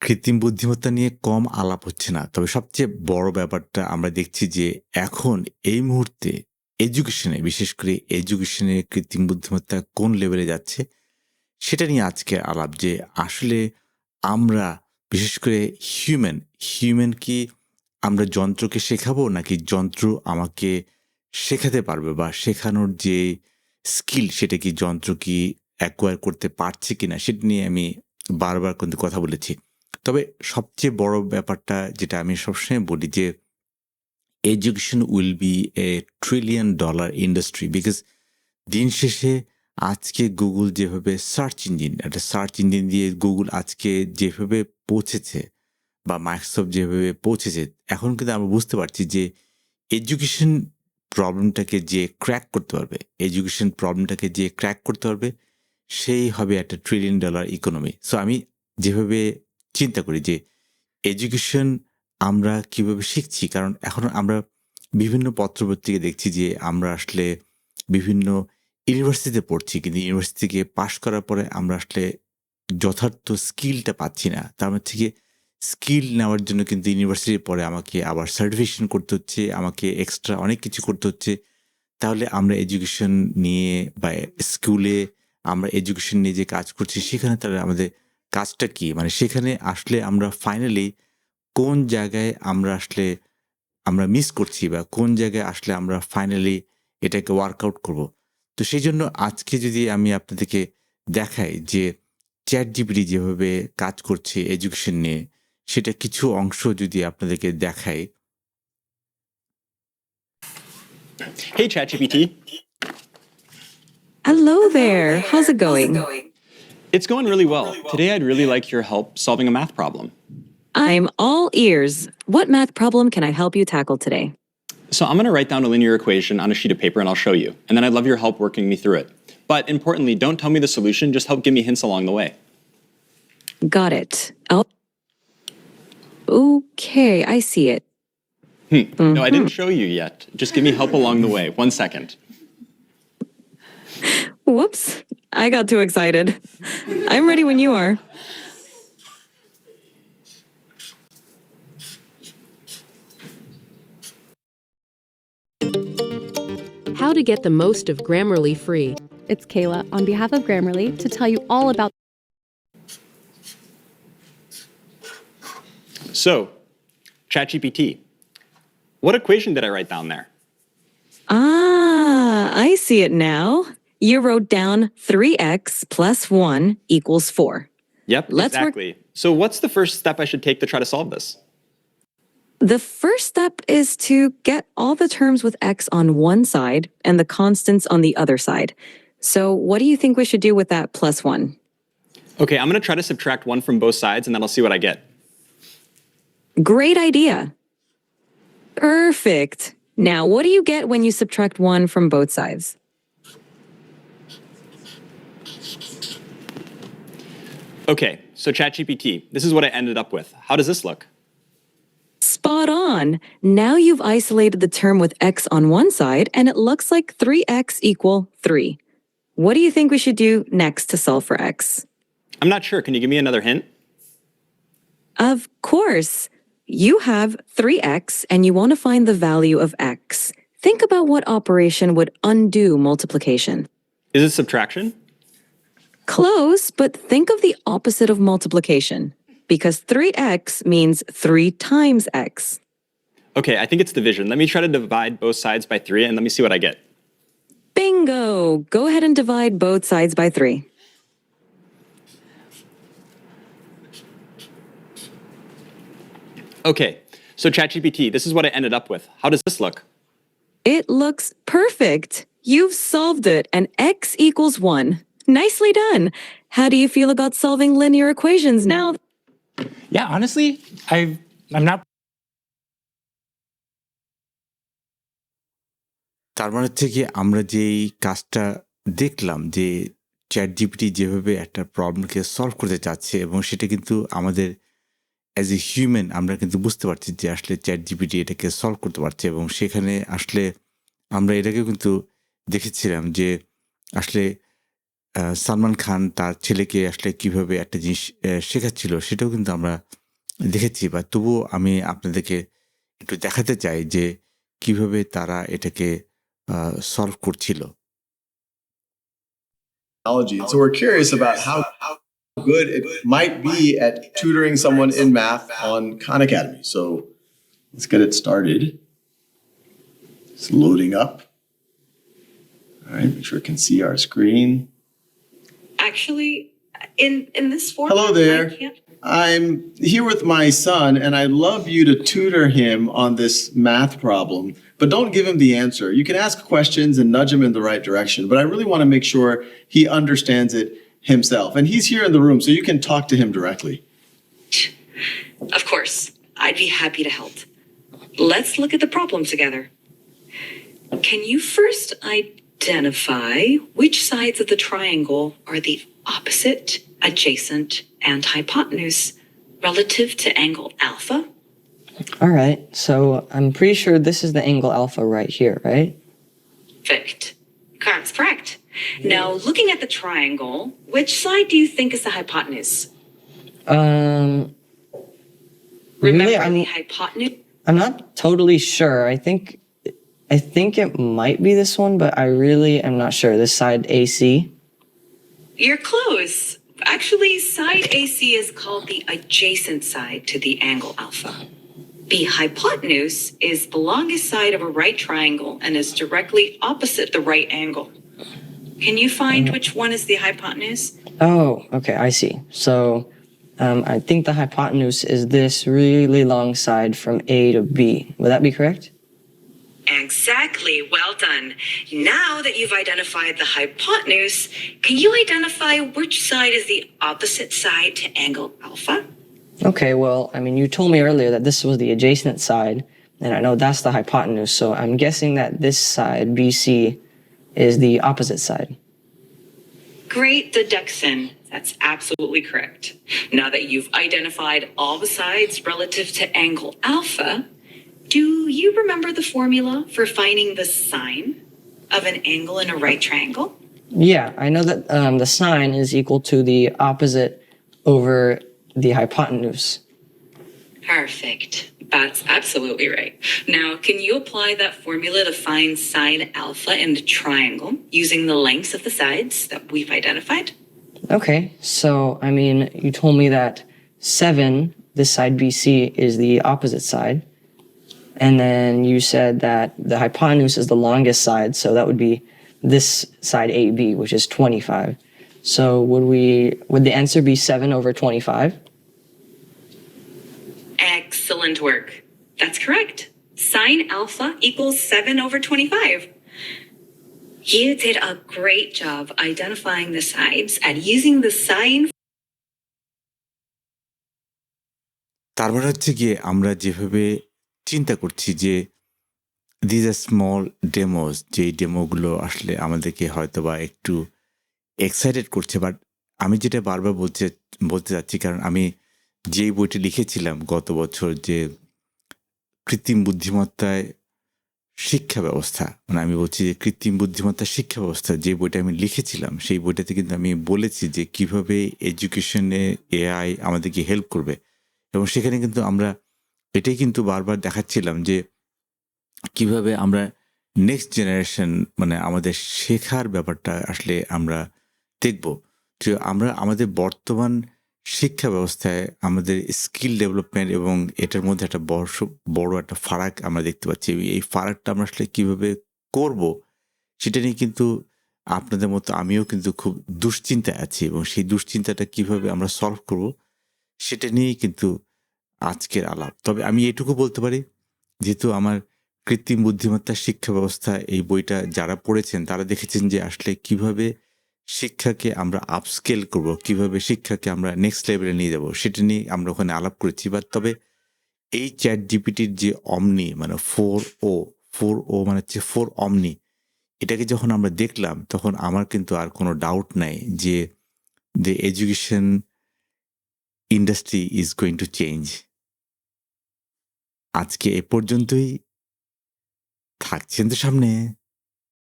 কৃত্রিম বুদ্ধিমত্তা নিয়ে কম আলাপ হচ্ছে না। তবে সবচেয়ে বড় ব্যাপারটা আমরা দেখছি যে এখন এই মুহূর্তে এডুকেশনে, বিশেষ করে এডুকেশনে কৃত্রিম বুদ্ধিমত্তা কোন লেভেলে যাচ্ছে, সেটা নিয়ে আজকে আলাপ যে আসলে আমরা, বিশেষ করে হিউম্যান হিউম্যান কি আমরা যন্ত্রকে শেখাবো নাকি যন্ত্র আমাকে শেখাতে পারবে বা শেখানোর যে স্কিল সেটা কি যন্ত্র কি অ্যাকোয়ার করতে পারছে কিনা, সেটা নিয়ে আমি বারবার কিন্তু কথা বলেছি। তবে সবচেয়ে বড় ব্যাপারটা যেটা আমি সবসময় বলি যে education will be a trillion dollar industry because দিন শেষে আজকে গুগল যেভাবে সার্চ ইঞ্জিন একটা সার্চ ইঞ্জিন দিয়ে গুগল আজকে যেভাবে পৌঁছেছে বা মাইক্রোসফট যেভাবে পৌঁছেছে, এখন কিন্তু আমরা বুঝতে পারছি যে এডুকেশন প্রবলেমটাকে যে ক্র্যাক করতে পারবে এডুকেশন প্রবলেমটাকে যে ক্র্যাক করতে পারবে, সেই হবে একটা ট্রিলিয়ন ডলার ইকোনমি সো আমি যেভাবে চিন্তা করি যে এডুকেশন আমরা কীভাবে শিখছি? কারণ এখন আমরা বিভিন্ন পত্রপত্রিকা দেখছি যে আমরা আসলে বিভিন্ন ইউনিভার্সিটিতে পড়ছি, কিন্তু ইউনিভার্সিটি থেকে পাশ করার পরে আমরা আসলে যথার্থ স্কিলটা পাচ্ছি না। তার মধ্যে থেকে স্কিল নেওয়ার জন্য কিন্তু ইউনিভার্সিটির পরে আমাকে আবার সার্টিফিকেশন করতে হচ্ছে, আমাকে এক্সট্রা অনেক কিছু করতে হচ্ছে। তাহলে আমরা এডুকেশন নিয়ে বা স্কুলে আমরা এডুকেশন নিয়ে যে কাজ করছি, সেখানে তাহলে আমাদের কাজটা কি মানে সেখানে আসলে আমরা ফাইনালি কোন জায়গায় আমরা আসলে আমরা মিস করছি বা কোন জায়গায় আসলে আমরা ফাইনালি এটাকে ওয়ার্কআউট করব তো সেই জন্য আজকে যদি আমি আপনাদেরকে দেখাই যে চ্যাট জিপিটি যেভাবে কাজ করছে এডুকেশন নিয়ে সেটা কিছু অংশ যদি আপনাদেরকে দেখাই Hey, ChatGPT. Hello there. How's it going? It's going really well. Today, I'd really like your help solving a math problem. I'm all ears. What math problem can I help you tackle today? So, I'm going to write down a linear equation on a sheet of paper and I'll show you. And then I'd love your help working me through it. But importantly, don't tell me the solution, just help give me hints along the way. Got it. Oh. Okay, I see it. Hmm. No, I mm-hmm. didn't show you yet. Just give me help along the way. One second. Whoops. I got too excited. I'm ready when you are. How to get the most of Grammarly free. It's Kayla on behalf of Grammarly to tell you all about So, ChatGPT, what equation did I write down there? Ah, I see it now. You wrote down 3x plus 1 equals 4. Yep, Let's work- exactly. So, what's the first step I should take to try to solve this? The first step is to get all the terms with x on one side and the constants on the other side. So, what do you think we should do with that plus 1? Okay, I'm going to try to subtract one from both sides and then I'll see what I get. Great idea. Perfect. Now, what do you get when you subtract 1 from both sides? Okay, so ChatGPT, this is what I ended up with. How does this look? Spot on. Now you've isolated the term with x on one side, and it looks like 3x equal 3. What do you think we should do next to solve for x? I'm not sure. Can you give me another hint? Of course. You have 3x and you want to find the value of x. Think about what operation would undo multiplication. Is it subtraction? Close, but think of the opposite of multiplication because 3x means 3 times x. Okay, I think it's division. Let me try to divide both sides by three and let me see what I get. Bingo! Go ahead and divide both sides by 3. Okay, so ChatGPT, this is what I ended up with. How does this look? It looks perfect. You've solved it, and x equals 1. Nicely done. How do you feel about solving linear equations now? Yeah, honestly, I I'm not তার মানে থেকে আমরা যেই কাজটা দেখলাম যে chat GPT যেভাবে একটা প্রবলেমকে সলভ করতে চাচ্ছে এবং সেটা কিন্তু আমাদের অ্যাজ এ হিউম্যান আমরা কিন্তু বুঝতে পারছি যে আসলে চ্যাট জিপিটি এটাকে সলভ করতে পারছে এবং সেখানে আসলে আমরা এটাকে কিন্তু দেখেছিলাম যে আসলে সালমান খান তার ছেলেকে আসলে কীভাবে একটা জিনিস শেখাচ্ছিল সেটাও কিন্তু আমরা দেখেছি বা তবুও আমি আপনাদেরকে একটু দেখাতে চাই যে কীভাবে তারা এটাকে সলভ করছিল good it might be at tutoring someone in math on Khan Academy. So let's get it started. It's loading up. All right, make sure it can see our screen. Actually, in in this form. Hello there. I'm here with my son, and I'd love you to tutor him on this math problem, but don't give him the answer. You can ask questions and nudge him in the right direction, but I really want to make sure he understands it himself. And he's here in the room, so you can talk to him directly. Of course, I'd be happy to help. Let's look at the problem together. Can you first identify which sides of the triangle are the opposite, adjacent, and hypotenuse relative to angle alpha? All right, so I'm pretty sure this is the angle alpha right here, right? Perfect. That's correct. Now, looking at the triangle, which side do you think is the hypotenuse? Um, Remember really, I'm the hypotenuse? I'm not totally sure. I think I think it might be this one, but I really am not sure. This side AC. You're close. Actually, side AC is called the adjacent side to the angle alpha. The hypotenuse is the longest side of a right triangle and is directly opposite the right angle. Can you find which one is the hypotenuse? Oh, okay, I see. So um, I think the hypotenuse is this really long side from A to B. Would that be correct? Exactly. Well done. Now that you've identified the hypotenuse, can you identify which side is the opposite side to angle alpha? Okay, well, I mean, you told me earlier that this was the adjacent side, and I know that's the hypotenuse, so I'm guessing that this side, BC, is the opposite side. Great deduction. That's absolutely correct. Now that you've identified all the sides relative to angle alpha, do you remember the formula for finding the sine of an angle in a right triangle? Yeah, I know that um, the sine is equal to the opposite over the hypotenuse. Perfect. That's absolutely right. Now, can you apply that formula to find sine alpha in the triangle using the lengths of the sides that we've identified? Okay, so I mean, you told me that 7, this side BC, is the opposite side. And then you said that the hypotenuse is the longest side, so that would be this side AB, which is 25. So would we would the answer be 7 over 25? Excellent work. That's correct. Sine alpha equals 7 over 25. You did a great job identifying the sides and using the sine তার মানে হচ্ছে গিয়ে আমরা যেভাবে চিন্তা করছি যে these are small demos যেই ডেমোগুলো আসলে আমাদেরকে হয়তো বা একটু এক্সাইটেড করছে বাট আমি যেটা বারবার বলতে বলতে চাচ্ছি, কারণ আমি যেই বইটি লিখেছিলাম গত বছর যে, কৃত্রিম বুদ্ধিমত্তায় শিক্ষা ব্যবস্থা মানে আমি বলছি যে কৃত্রিম বুদ্ধিমত্তা শিক্ষা ব্যবস্থা, যে বইটা আমি লিখেছিলাম, সেই বইটাতে কিন্তু আমি বলেছি যে কীভাবে এডুকেশনে এআই আমাদেরকে হেল্প করবে, এবং সেখানে কিন্তু আমরা এটাই কিন্তু বারবার দেখাচ্ছিলাম যে কীভাবে আমরা নেক্সট জেনারেশন মানে আমাদের শেখার ব্যাপারটা আসলে আমরা দেখব। যে আমরা আমাদের বর্তমান শিক্ষা ব্যবস্থায় আমাদের স্কিল ডেভেলপমেন্ট এবং এটার মধ্যে একটা বড় বড় একটা ফারাক আমরা দেখতে পাচ্ছি। এই ফারাকটা আমরা আসলে কীভাবে করব সেটা নিয়ে কিন্তু আপনাদের মতো আমিও কিন্তু খুব দুশ্চিন্তায় আছি এবং সেই দুশ্চিন্তাটা কীভাবে আমরা সলভ করব সেটা নিয়েই কিন্তু আজকের আলাপ। তবে আমি এটুকু বলতে পারি, যেহেতু আমার কৃত্রিম বুদ্ধিমত্তার শিক্ষা ব্যবস্থা এই বইটা যারা পড়েছেন, তারা দেখেছেন যে আসলে কীভাবে শিক্ষাকে আমরা আপস্কেল করব, কীভাবে শিক্ষাকে আমরা নেক্সট লেভেলে নিয়ে যাব, সেটা নিয়ে আমরা ওখানে আলাপ করেছি। বা তবে এই চ্যাট জিপিটির যে অমনি মানে ফোর ও ফোর ও মানে হচ্ছে ফোর অমনি এটাকে যখন আমরা দেখলাম, তখন আমার কিন্তু আর কোনো ডাউট নাই যে the education industry is going to change আজকে এ পর্যন্তই। থাকছেন তো সামনে।